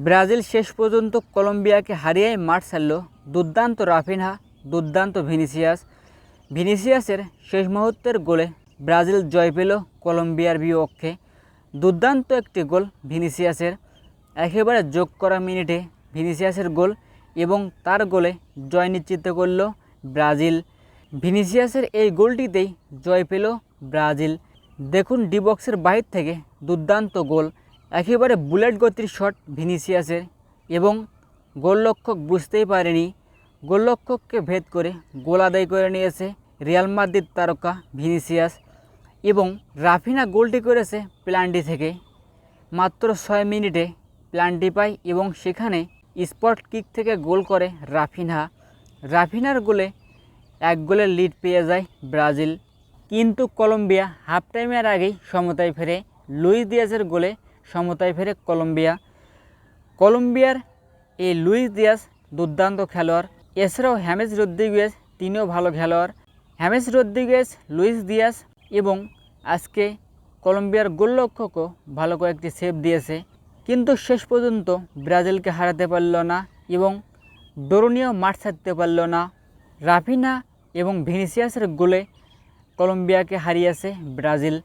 Brazil শেষ পর্যন্ত কলম্বিয়াকে হারিয়ে মাঠ ছাড়ল দুর্দান্ত রাফিনহা, দুর্দান্ত ভিনিসিয়াস। ভিনিসিয়াসের শেষ মুহূর্তের গোলে ব্রাজিল জয় পেল কলম্বিয়ার বিপক্ষে। দুর্দান্ত একটি গোল ভিনিসিয়াসের। একেবারে যোগ করা মিনিটে ভিনিসিয়াসের গোল এবং তার গোলে জয় নিশ্চিত করল ব্রাজিল। ভিনিসিয়াসের এই গোলটিতেই জয় পেল ব্রাজিল। দেখুন ডি বক্সের বাহির থেকে দুর্দান্ত গোল একেবারে বুলেট গতির শট ভিনিসিয়াসের এবং গোলরক্ষক বুঝতেই পারেনি। গোলরক্ষককে ভেদ করে গোল আদায় করে নিয়েছে রিয়াল মাদ্রিদ তারকা ভিনিসিয়াস এবং রাফিনা গোলটি করেছে প্ল্যানটি থেকে। মাত্র ছয় মিনিটে প্ল্যানটি পায় এবং সেখানে স্পট কিক থেকে গোল করে রাফিনা। রাফিনার গোলে এক গোলের লিড পেয়ে যায় ব্রাজিল। কিন্তু কলম্বিয়া হাফ টাইমের আগেই সমতায় ফেরে। লুইস দিয়াজের গোলে সমতায় ফেরে কলম্বিয়া। কলম্বিয়ার এই লুইস দিয়াস দুর্দান্ত খেলোয়াড়। এছাড়াও হ্যামেস রদ্রিগুয়েজ তিনিও ভালো খেলোয়াড়। হ্যামেস রদ্রিগুয়েজ লুইস দিয়াস এবং আজকে কলম্বিয়ার গোলরক্ষকও ভালো কয়েকটি সেভ দিয়েছে। কিন্তু শেষ পর্যন্ত ব্রাজিলকে হারাতে পারল না এবং ডোরনীয় মাঠ ছাড়তে পারল না। রাফিনা এবং ভিনিসিয়াসের গোলে কলম্বিয়াকে হারিয়েছে ব্রাজিল।